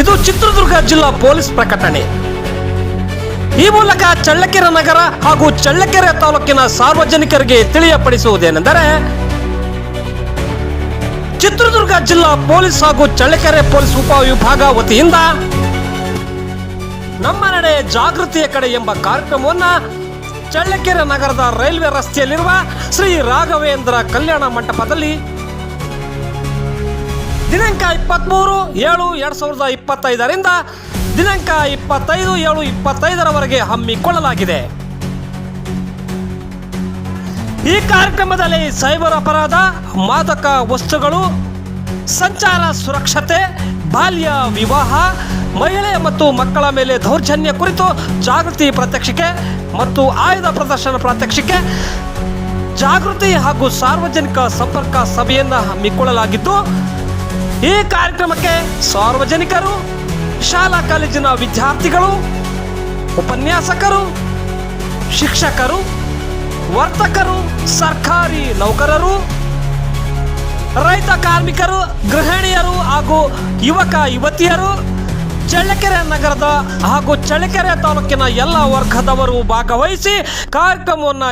ಇದು ಚಿತ್ರದುರ್ಗ ಜಿಲ್ಲಾ ಪೊಲೀಸ್ ಪ್ರಕಟಣೆ. ಈ ಮೂಲಕ ಚಳ್ಳಕೆರೆ ನಗರ ಹಾಗೂ ಚಳ್ಳಕೆರೆ ತಾಲೂಕಿನ ಸಾರ್ವಜನಿಕರಿಗೆ ತಿಳಿಯಪಡಿಸುವುದೇನೆಂದರೆ, ಚಿತ್ರದುರ್ಗ ಜಿಲ್ಲಾ ಪೊಲೀಸ್ ಹಾಗೂ ಚಳ್ಳಕೆರೆ ಪೊಲೀಸ್ ಉಪವಿಭಾಗ ವತಿಯಿಂದ ನಮ್ಮ ನಡೆ ಜಾಗೃತಿಯ ಕಡೆ ಎಂಬ ಕಾರ್ಯಕ್ರಮವನ್ನು ಚಳ್ಳಕೆರೆ ನಗರದ ರೈಲ್ವೆ ರಸ್ತೆಯಲ್ಲಿರುವ ಶ್ರೀ ರಾಘವೇಂದ್ರ ಕಲ್ಯಾಣ ಮಂಟಪದಲ್ಲಿ ದಿನಾಂಕ ಇಪ್ಪತ್ತ್ಮೂರು ಏಳು ಎರಡು ಸಾವಿರದ ಇಪ್ಪತ್ತೈದರಿಂದ ದಿನಾಂಕ ಇಪ್ಪತ್ತೈದು ಏಳು ಇಪ್ಪತ್ತೈದರವರೆಗೆ ಹಮ್ಮಿಕೊಳ್ಳಲಾಗಿದೆ. ಈ ಕಾರ್ಯಕ್ರಮದಲ್ಲಿ ಸೈಬರ್ ಅಪರಾಧ, ಮಾದಕ ವಸ್ತುಗಳು, ಸಂಚಾರ ಸುರಕ್ಷತೆ, ಬಾಲ್ಯ ವಿವಾಹ, ಮಹಿಳೆ ಮತ್ತು ಮಕ್ಕಳ ಮೇಲೆ ದೌರ್ಜನ್ಯ ಕುರಿತು ಜಾಗೃತಿ ಪ್ರಾತ್ಯಕ್ಷಿಕೆ ಮತ್ತು ಆಯುಧ ಪ್ರದರ್ಶನ ಪ್ರಾತ್ಯಕ್ಷಿಕೆ, ಜಾಗೃತಿ ಹಾಗೂ ಸಾರ್ವಜನಿಕ ಸಂಪರ್ಕ ಸಭೆಯನ್ನು ಹಮ್ಮಿಕೊಳ್ಳಲಾಗಿದ್ದು ಈ ಕಾರ್ಯಕ್ರಮಕ್ಕೆ ಸಾರ್ವಜನಿಕರು, ಶಾಲಾ ಕಾಲೇಜಿನ ವಿದ್ಯಾರ್ಥಿಗಳು, ಉಪನ್ಯಾಸಕರು, ಶಿಕ್ಷಕರು, ವರ್ತಕರು, ಸರ್ಕಾರಿ ನೌಕರರು, ರೈತ ಕಾರ್ಮಿಕರು, ಗೃಹಿಣಿಯರು ಹಾಗೂ ಯುವಕ ಯುವತಿಯರು, ಚಳ್ಳಕೆರೆ ನಗರದ ಹಾಗೂ ಚಳ್ಳಕೆರೆ ತಾಲೂಕಿನ ಎಲ್ಲ ವರ್ಗದವರು ಭಾಗವಹಿಸಿ ಕಾರ್ಯಕ್ರಮವನ್ನು